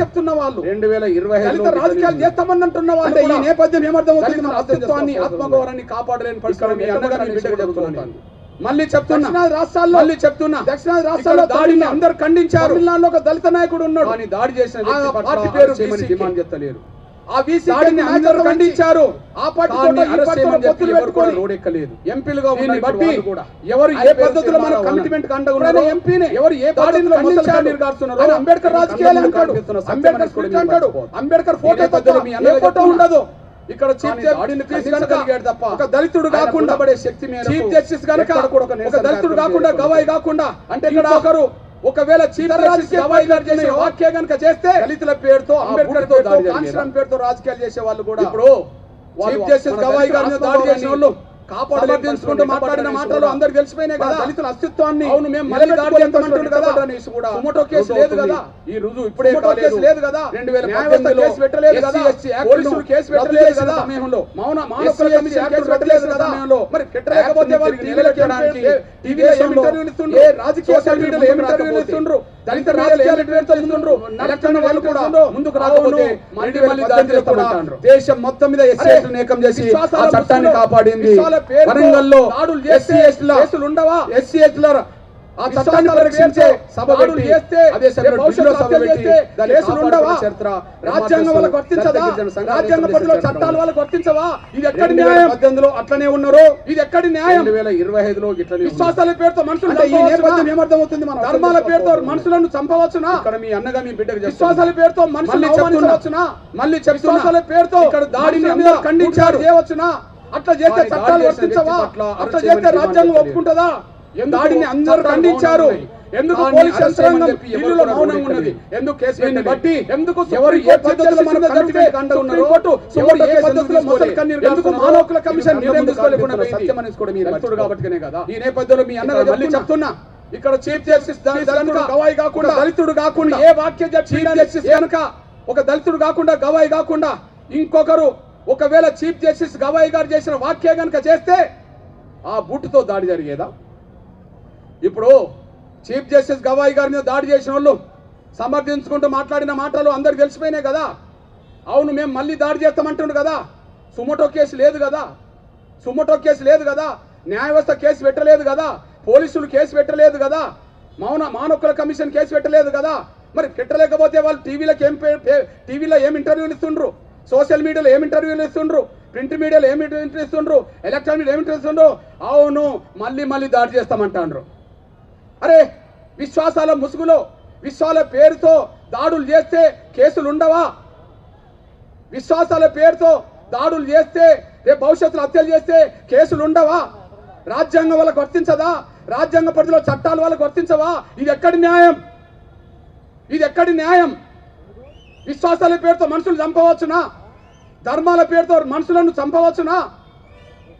చెప్తున్న వాళ్ళు. రెండు వేల ఇరవై దళిత రాజకీయాలు చేస్తామని అంటున్న వాళ్ళు ఈ నేపథ్యం ఏమర్థమవుతుంది? మన అస్తిత్వాన్ని ఆత్మగౌరవాన్ని కాపాడలేని చెప్తున్నాను. మళ్ళీ చెప్తున్నా. రాష్ట్రాల్లో మళ్ళీ చెప్తున్నా. దక్షిణాది రాష్ట్రాల్లో దాడిని అందరు ఖండించారు. ఒక దళిత నాయకుడు ఉన్నాడు. దాడి చేసిన పార్టీ పేరు. డిమాండ్ చేస్తలేరు. ఖండించారు రోడెక్కలేదు ఎంపీలుగా బట్టి ఎవరు ఏ పద్ధతిలో మన కమిట్మెంట్ ఎంపీనే. ఎవరు ఏ ఖండించారు. అంబేద్కర్ రాజకీయాలు అంటాడు అంబేద్కర్ అంటాడు. అంబేద్కర్ ఫోటో మీ. ఉండదు ఇక్కడ చీఫ్ ఖండించగలిగాడు తప్ప ఒక దళితుడు కాకుండా ఉండబడే శక్తి చీఫ్ జస్టిస్ కనుక ఒక దళితుడు కాకుండా. గవాయి కాకుండా అంటే ఇక్కడ ఇంకొకరు ఒకవేళ గారు వాక్య కనుక చేస్తే దళితుల పేరుతో అంబేద్కర్ పేరుతో రాజకీయాలు చేసే వాళ్ళు కూడా ఇప్పుడు చీఫ్ జస్టిస్ గవాయి గారిని దాడి చేసిన వాళ్ళు సమర్థించుకుంటూ మాట్లాడిన మాటలు అందరికి తెలిసిపోయినాయి కదా. దళితుల అస్తిత్వాన్ని అవును మేము మళ్ళీ దాడి చేస్తామంటుండు కదా. కూడా. సుమోటో కేసు లేదు కదా. ఈ రుజువు ఇప్పుడే. కేసు లేదు కదా. రెండు వేల కేసు పెట్టలేదు కదా. పోలీసులు కేసు పెట్టలేదు కదా. సమయంలో. మౌన మానవ కేసు పెట్టలేదు కదా. సమయంలో. మరి పెట్టలేకపోతే వాళ్ళు టీవీలో టీవీలో ఇంటర్వ్యూలు ఇస్తుండ్రు? రాజకీయ సోషల్ మీడియాలో ఏం ఇంటర్వ్యూలు ఇస్తుండ్రు? దళిత రాజకీయాలు ఎటువంటి ఇస్తుండ్రు. ఎలక్షన్ వాళ్ళు కూడా ముందుకు రాకపోతే మళ్ళీ మళ్ళీ దాడి దేశం మొత్తం మీద ఎస్సీ ఏకం చేసి ఆ చట్టాన్ని కాపాడింది. వరంగల్లో ఎస్సీ ఎస్టీల ఉండవా ఎస్సీ ఎస్టీల ఆ చట్టాన్ని పరీక్షించే సభ చేస్తే అదే భవిష్యత్తు సభ చేస్తే కేసులు ఉండవా? రాజ్యాంగం వాళ్ళకు వర్తించదా రాజ్యాంగ పరిధిలో చట్టాలు వాళ్ళకు వర్తించవా ఇది ఎక్కడి న్యాయం పద్దెనిమిదిలో అట్లనే ఉన్నారు ఇది ఎక్కడి న్యాయం రెండు వేల ఇరవై ఐదులో ఉన్నారు. విశ్వాసాల పేరుతో మనుషులు ఈ? నేపథ్యం ఏమర్థమవుతుంది మనం అర్థం ధర్మాల పేరుతో. మనుషులను చంపవచ్చునా ఇక్కడ మీ అన్నగా మీ బిడ్డకు. విశ్వాసాల పేరుతో చెప్తున్నా. అవమానించవచ్చునా మళ్ళీ. విశ్వాసాల పేరుతో ఇక్కడ దాడిని మనుషుల మీద ఖండించారు. చేయవచ్చునా అట్లా చేస్తే చట్టాలు వర్తించవా అట్లా చేస్తే రాజ్యాంగం ఒప్పుకుంటుందా దాడిని అందరూ ఖండించారు. ఎందుకు పోలీస్ యంత్రాంగం కూడా మౌనంగా ఉన్నది. ఎందుకు కేసు దీన్ని? బట్టి ఎందుకు ఎవరు ఏ పద్ధతిలో మన జరిగితే కోర్టు ఎవరు ఏ పద్ధతిలో మొదలు? కన్నీరు ఎందుకు గారుస్తున్నారో, మానవ హక్కుల కమిషన్ పోయింది? సత్యం అనేది కూడా మీరు మర్చిపోవద్దు. కాబట్టినే కదా ఈ నేపథ్యంలో మీ ఇక్కడ మళ్ళీ చెప్తున్నా ఇక్కడ చీఫ్ జస్టిస్ గవాయి కాకుండా, దళితుడు కాకుండా ఏ వాక్య చీఫ్ జస్టిస్ కనుక ఒక దళితుడు కాకుండా గవాయి కాకుండా ఇంకొకరు ఒకవేళ చీఫ్ జస్టిస్ గవాయి గారు చేసిన వాక్య కనుక చేస్తే ఆ బుట్టుతో దాడి జరిగేదా ఇప్పుడు చీఫ్ జస్టిస్ గవాయి గారి మీద దాడి చేసిన వాళ్ళు సమర్థించుకుంటూ మాట్లాడిన మాటలు అందరికి తెలిసిపోయినాయి కదా. అవును మేము మళ్ళీ దాడి చేస్తామంటుండు కదా. సుమోటో కేసు లేదు కదా. సుమోటో కేసు లేదు కదా. న్యాయవ్యవస్థ కేసు పెట్టలేదు కదా. పోలీసులు కేసు పెట్టలేదు కదా. మౌన మానవకుల కమిషన్ కేసు పెట్టలేదు కదా. మరి పెట్టలేకపోతే వాళ్ళు టీవీలకు ఏం టీవీలో ఏం ఇంటర్వ్యూలు ఇస్తుండ్రు? సోషల్ మీడియాలో ఏం ఇంటర్వ్యూలు ఇస్తుండ్రు? ప్రింట్ మీడియాలో ఏం ఇంటర్వ్యూ ఇస్తుండ్రు? ఎలక్ట్రానిక్ ఏమి ఏం ఇంటర్వ్యూ ఇస్తుండ్రు? అవును మళ్ళీ మళ్ళీ దాడి చేస్తామంటాండ్రు. అరే విశ్వాసాల ముసుగులో విశ్వాల పేరుతో దాడులు చేస్తే కేసులు ఉండవా విశ్వాసాల పేరుతో దాడులు చేస్తే రేపు భవిష్యత్తులో హత్యలు చేస్తే కేసులు ఉండవా రాజ్యాంగం వాళ్ళకు వర్తించదా? రాజ్యాంగ పరిధిలో చట్టాలు వాళ్ళకు వర్తించవా? ఇది ఎక్కడి న్యాయం? ఇది ఎక్కడి న్యాయం? విశ్వాసాల పేరుతో మనుషులు చంపవచ్చునా? ధర్మాల పేరుతో మనుషులను చంపవచ్చునా?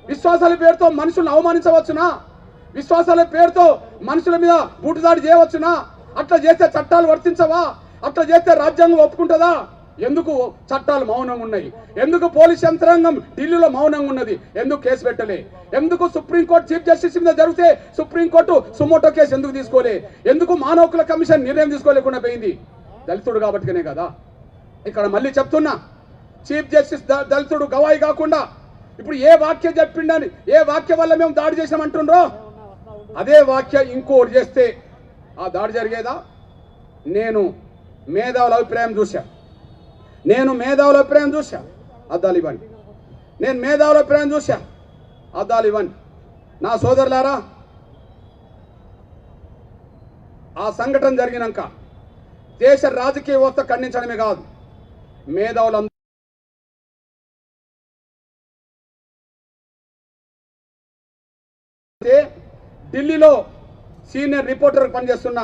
విశ్వాసాల పేరుతో మనుషులను అవమానించవచ్చునా? విశ్వాసాల పేరుతో మనుషుల మీద బూటుదాడి చేయవచ్చునా? అట్లా చేస్తే చట్టాలు వర్తించవా? అట్లా చేస్తే రాజ్యాంగం ఒప్పుకుంటుందా? ఎందుకు చట్టాలు మౌనంగా ఉన్నాయి? ఎందుకు పోలీస్ యంత్రాంగం ఢిల్లీలో మౌనంగా ఉన్నది? ఎందుకు కేసు పెట్టలే? ఎందుకు సుప్రీంకోర్టు చీఫ్ జస్టిస్ మీద జరిగితే సుప్రీంకోర్టు సుమోటో కేసు ఎందుకు తీసుకోలే? ఎందుకు మానవ హక్కుల కమిషన్ నిర్ణయం తీసుకోలేకుండా పోయింది? దళితుడు కాబట్టినే కదా. ఇక్కడ మళ్ళీ చెప్తున్నా చీఫ్ జస్టిస్ దళితుడు గవాయి కాకుండా ఇప్పుడు ఏ వాక్యం చెప్పిండని ఏ వాక్యం వల్ల మేము దాడి చేసామంటుండ్రో అదే వాక్య ఇంకోటి చేస్తే ఆ దాడి జరిగేదా? నేను మేధావుల అభిప్రాయం చూశా. నేను మేధావుల అభిప్రాయం చూశా అద్దాలు ఇవ్వండి. నేను మేధావుల అభిప్రాయం చూశా అద్దాలు ఇవ్వండి. నా సోదరులారా ఆ సంఘటన జరిగినాక దేశ రాజకీయ వ్యవస్థ ఖండించడమే కాదు మేధావులందరూ అయితే ఢిల్లీలో సీనియర్ రిపోర్టర్ పనిచేస్తున్న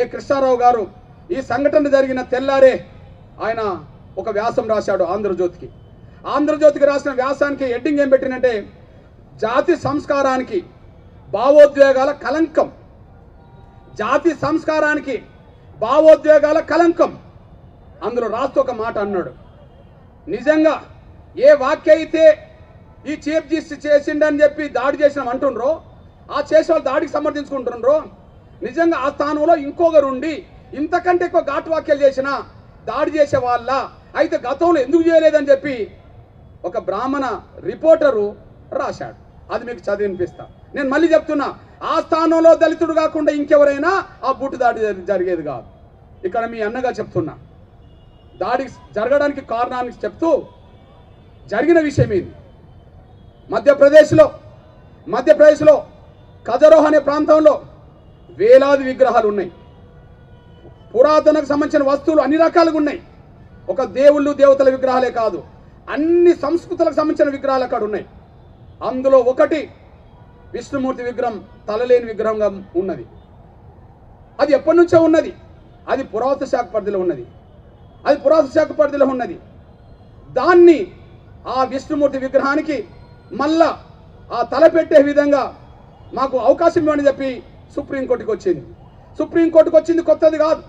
ఏ కృష్ణారావు గారు ఈ సంఘటన జరిగిన తెల్లారే ఆయన ఒక వ్యాసం రాశాడు ఆంధ్రజ్యోతికి. ఆంధ్రజ్యోతికి రాసిన వ్యాసానికి హెడ్డింగ్ ఏం పెట్టినంటే జాతి సంస్కారానికి భావోద్వేగాల కలంకం జాతి సంస్కారానికి భావోద్వేగాల కలంకం అందులో రాస్తూ ఒక మాట అన్నాడు. నిజంగా ఏ వాక్య అయితే ఈ చీఫ్ జస్టిస్ చేసిండని చెప్పి దాడి చేసిన అంటుండ్రో ఆ చేసే వాళ్ళు దాడికి సమర్థించుకుంటున్నారు? నిజంగా ఆ స్థానంలో ఇంకొకరు ఉండి ఇంతకంటే ఎక్కువ ఘాటు వాక్యాలు చేసిన దాడి చేసే వాళ్ళ అయితే గతంలో ఎందుకు చేయలేదని చెప్పి ఒక బ్రాహ్మణ రిపోర్టరు రాశాడు. అది మీకు చదివి వినిపిస్తా. నేను మళ్ళీ చెప్తున్నా ఆ స్థానంలో దళితుడు కాకుండా ఇంకెవరైనా ఆ బూటు దాడి జరిగేది కాదు. ఇక్కడ మీ అన్నగా చెప్తున్నా. దాడి జరగడానికి కారణానికి చెప్తూ జరిగిన విషయం ఏంది మధ్యప్రదేశ్లో మధ్యప్రదేశ్లో కజరోహ్ అనే ప్రాంతంలో వేలాది విగ్రహాలు ఉన్నాయి. పురాతనకు సంబంధించిన వస్తువులు అన్ని రకాలుగా ఉన్నాయి. ఒక దేవుళ్ళు దేవతల విగ్రహాలే కాదు అన్ని సంస్కృతులకు సంబంధించిన విగ్రహాలు అక్కడ ఉన్నాయి. అందులో ఒకటి విష్ణుమూర్తి విగ్రహం తలలేని విగ్రహంగా ఉన్నది. అది ఎప్పటి నుంచో ఉన్నది. అది పురాతన శాఖ పరిధిలో ఉన్నది. అది పురాతన శాఖ పరిధిలో ఉన్నది. దాన్ని ఆ విష్ణుమూర్తి విగ్రహానికి మళ్ళా ఆ తల పెట్టే విధంగా మాకు అవకాశం ఇవ్వని చెప్పి సుప్రీంకోర్టుకు వచ్చింది. సుప్రీంకోర్టుకు వచ్చింది కొత్తది కాదు.